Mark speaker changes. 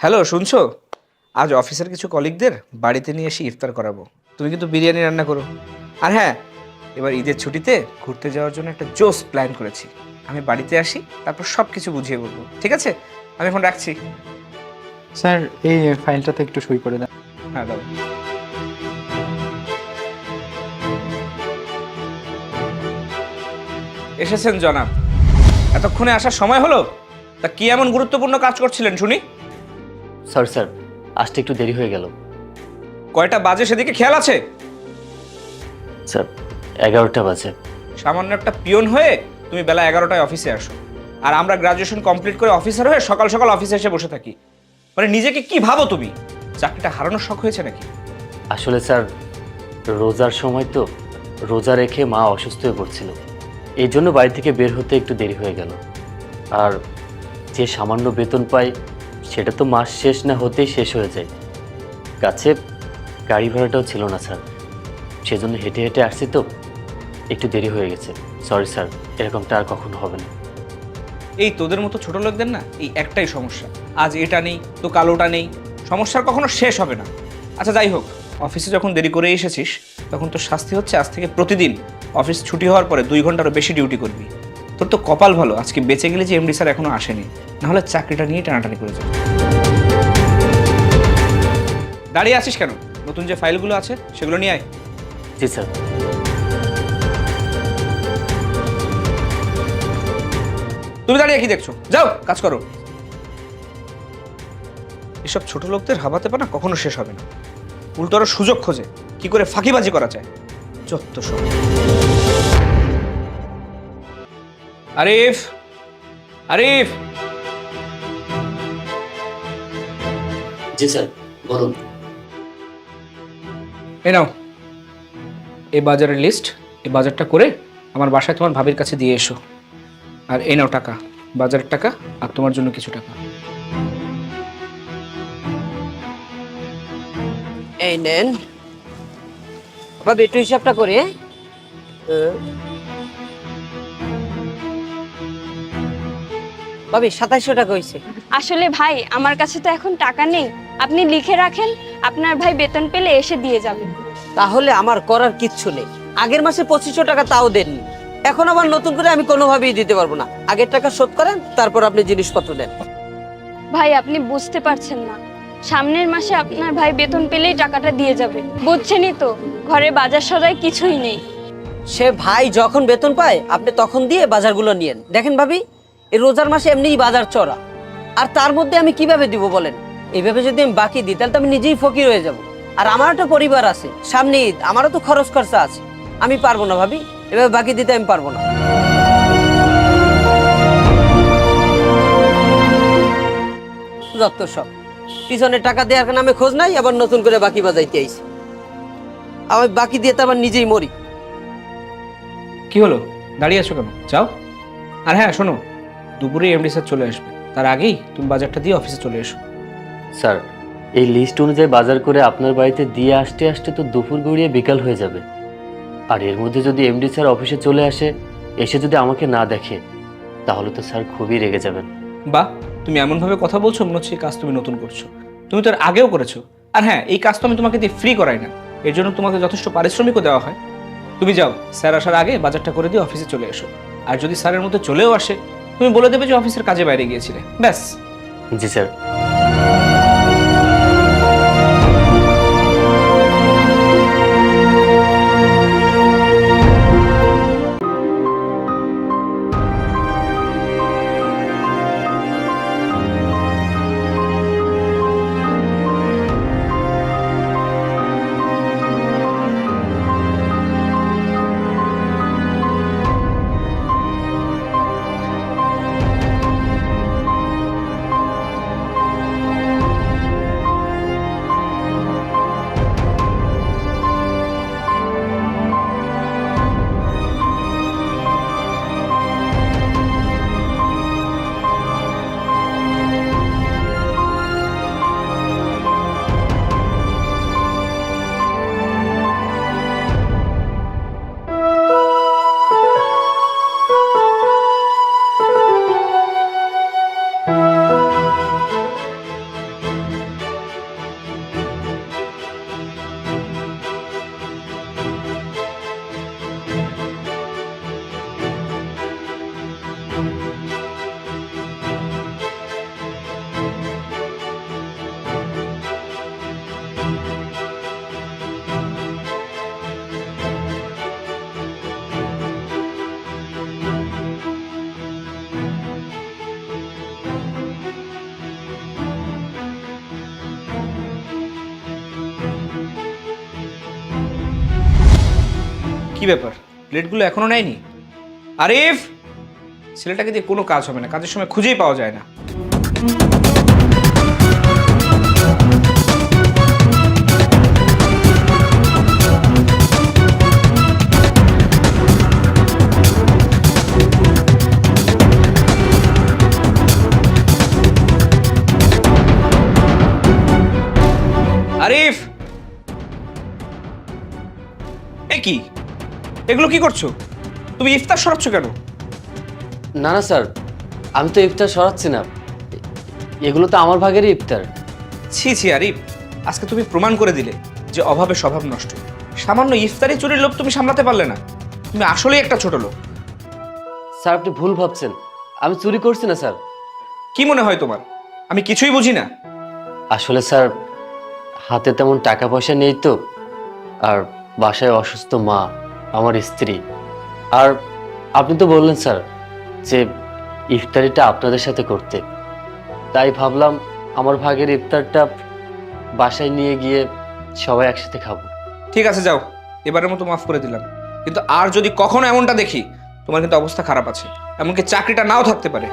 Speaker 1: Hello শুনছো? আজ অফিসের কিছু কলিগদের বাড়িতে নিয়ে এসে ইফতার করাবো। তুমি কিন্তু বিরিয়ানি রান্না করো। আর হ্যাঁ এবার ঈদের ছুটিতে ঘুরতে যাওয়ার জন্য একটা জোস প্ল্যান করেছি। আমি বাড়িতে আসি তারপর সব কিছু বুঝিয়ে বলব। ঠিক আছে? আমি এখন রাখছি।
Speaker 2: স্যার এই ফাইলটাতে একটু সই করে দেন।
Speaker 1: হ্যাঁ দাও। এসেছেন জনাব। এতক্ষণে আসার সময় হলো? তা কি এমন গুরুত্বপূর্ণ কাজ করছিলেন শুনি?
Speaker 3: স্যার স্যার আসতে একটু দেরি হয়ে গেল।
Speaker 1: কয়টা বাজে সেদিকে খেয়াল আছে?
Speaker 3: স্যার এগারোটা বাজে।
Speaker 1: সামান্য একটা পিয়ন হয়ে তুমি বেলা এগারোটায় অফিসে আসো। আর আমরা গ্রাজুয়েশন কমপ্লিট করে অফিসার হয়ে সকাল সকাল অফিসে এসে বসে থাকি। মানে নিজেকে কি ভাবো তুমি? চাকরিটা হারানোর শখ হয়েছে নাকি?
Speaker 3: আসলে স্যার রোজার সময় তো রোজা রেখে মা অসুস্থ হয়ে পড়ছিল। এই জন্য বাড়ি থেকে বের হতে একটু দেরি হয়ে গেল। আর যে সামান্য বেতন পাই সেটা তো মাস শেষ না হতেই শেষ হয়ে যায়। কাছে গাড়ি ভাড়াটাও ছিল না, স্যার। সেজন্য হেঁটে হেঁটে আসছি তো। একটু দেরি হয়ে গেছে। সরি স্যার, এরকমটা আর কখনো হবে না।
Speaker 1: এই তোদের মতো ছোট লোকদের না, এই একটাই সমস্যা। আজ এটা নেই, তো কালোটা নেই। সমস্যার কখনো শেষ হবে না। আচ্ছা যাই হোক, অফিসে যখন দেরি করে এসেছিস, তখন তোর শাস্তি হচ্ছে আজ থেকে প্রতিদিন। অফিস ছুটি হওয়ার পরে দুই ঘন্টারও বেশি ডিউটি করবি। তোর তো কপাল ভালো আজকে বেঁচে গেলে যে এমডি স্যার এখনও আসেনি নাহলে চাকরিটা নিয়ে টানাটানি করে যাবে। দাঁড়িয়ে আছিস কেন? নতুন যে ফাইলগুলো আছে সেগুলো নিয়ে আয়।
Speaker 3: জি স্যার।
Speaker 1: তুমি দাঁড়িয়ে কি দেখছ? যাও কাজ করো। এসব ছোট লোকদের হাবাতে পানা কখনো শেষ হবে না। উল্টো আরও সুযোগ খোঁজে কি করে ফাঁকিবাজি করা যায়। যত সব। আরিফ আরিফ।
Speaker 3: জি স্যার বলুন।
Speaker 1: এই নাও এই বাজারের লিস্ট এই বাজারটা করে আমার বাসায় তোমার ভাবির কাছে দিয়ে এসো। আর এই নাও টাকা বাজারের টাকা আর তোমার জন্য কিছু টাকা।
Speaker 4: এই নেন। বাবা একটু হিসাবটা করে। ভাবি সাতাইশশো টাকা হয়েছে
Speaker 5: আসলে ভাই আমার কাছে তো এখন টাকা নেই। আপনি লিখে রাখেন আপনার ভাই বেতন পেলে এসে দিয়ে যাবে।
Speaker 4: তাহলে আমার করার কিচ্ছু নেই। আগের মাসে পঁচিশশো টাকা তাও দেননি। এখন আবার নতুন করে আমি কোনোভাবেই দিতে পারব না। আগের টাকা শোধ করেন তারপর আপনি জিনিসপত্র দেন
Speaker 5: ভাই আপনি বুঝতে পারছেন না। সামনের মাসে আপনার ভাই বেতন পেলেই টাকাটা দিয়ে যাবে। বুঝছেনই তো ঘরে বাজার সদাই কিছুই নেই।
Speaker 4: সে ভাই যখন বেতন পায় আপনি তখন দিয়ে বাজারগুলো নিয়েন। দেখেন ভাবি এই রোজার মাসে এমনিই বাজার চড়া। আর তার মধ্যে আমি কীভাবে দিব বলেন? এইভাবে যদি আমি বাকি দিই, তাহলে তো আমি নিজেই ফকির হয়ে যাব। আর আমার একটা পরিবার আছে, সামনে ঈদ, আমারও তো খরচ খরচা আছে। আমি পারব না ভাবি, এভাবে বাকি দিতে আমি পারব না। যত সব। পিছনে টাকা দেওয়ার নামে খোঁজ নাই, আবার নতুন করে বাকি বাজাইতে আইছি। আমি বাকি দিয়ে তো আবার নিজেই মরি।
Speaker 1: কি হলো? দাঁড়িয়ে আছো কেন? যাও। আর হ্যাঁ শোনো দুপুরে এমডি স্যার চলে আসবে। তার আগেই তুমি বাজারটা দিয়ে অফিসে চলে এসো।
Speaker 3: স্যার এই লিস্ট অনুযায়ী বাজার করে আপনার বাড়িতে দিয়ে আসতে আসতে তো দুপুর গড়িয়ে বিকাল হয়ে যাবে। আর এর মধ্যে যদি এমডি স্যার অফিসে চলে আসে এসে যদি আমাকে না দেখে তাহলে তো স্যার খুবই রেগে যাবেন।
Speaker 1: বা তুমি এমনভাবে কথা বলছো মনে হচ্ছে এই কাজ তুমি নতুন করছ। তুমি তো এর আগেও করেছ। আর হ্যাঁ এই কাজ তো আমি তোমাকে দিয়ে ফ্রি করাই না। এর জন্য তোমাকে যথেষ্ট পারিশ্রমিকও দেওয়া হয়। তুমি যাও স্যার আসার আগে বাজারটা করে দিয়ে অফিসে চলে এসো। আর যদি স্যারের মধ্যে চলেও আসে তুমি বলে দেবে যে অফিসের কাজে বাইরে গিয়েছিলে। ব্যাস।
Speaker 3: জি স্যার।
Speaker 1: ব্যাপার? প্লেটগুলো এখনও নেয়নি? আরিফ ছেলেটাকে দিয়ে কোনো কাজ হবে না, কাজের সময় খুঁজেই পাওয়া যায় না। আরিফ এ কি? এগুলো কি করছ? তুমি ইফতার সরাচ্ছ কেন?
Speaker 3: না না স্যার। আমি তো ইফতার সরাচ্ছি না। এগুলো তো আমার ভাগেরই ইফতার।
Speaker 1: ছি ছি আরিফ আজকে তুমি প্রমাণ করে দিলে যে অভাবে স্বভাব নষ্ট। সামান্য ইফতারি চুরির লোভ তুমি সামলাতে পারলে না। তুমি আসলেই একটা ছোট লোক।
Speaker 3: স্যার আপনি ভুল ভাবছেন। আমি চুরি করছি না স্যার।
Speaker 1: কি মনে হয় তোমার? আমি কিছুই বুঝি না।
Speaker 3: আসলে স্যার হাতে তেমন টাকা পয়সা নেই তো। আর বাসায় অসুস্থ মা। আমার স্ত্রী। আর আপনি তো বললেন, স্যার, যে ইফতারিটা আপনাদের সাথে করতে। তাই ভাবলাম আমার ভাগের ইফতারটা বাসায় নিয়ে গিয়ে সবাই একসাথে খাব।
Speaker 1: ঠিক আছে, যাও। এবারের মতো মাফ করে দিলাম। কিন্তু আর যদি কখনো এমনটা দেখি, তোমার কিন্তু অবস্থা খারাপ আছে। এমনকি চাকরিটা নাও থাকতে পারে।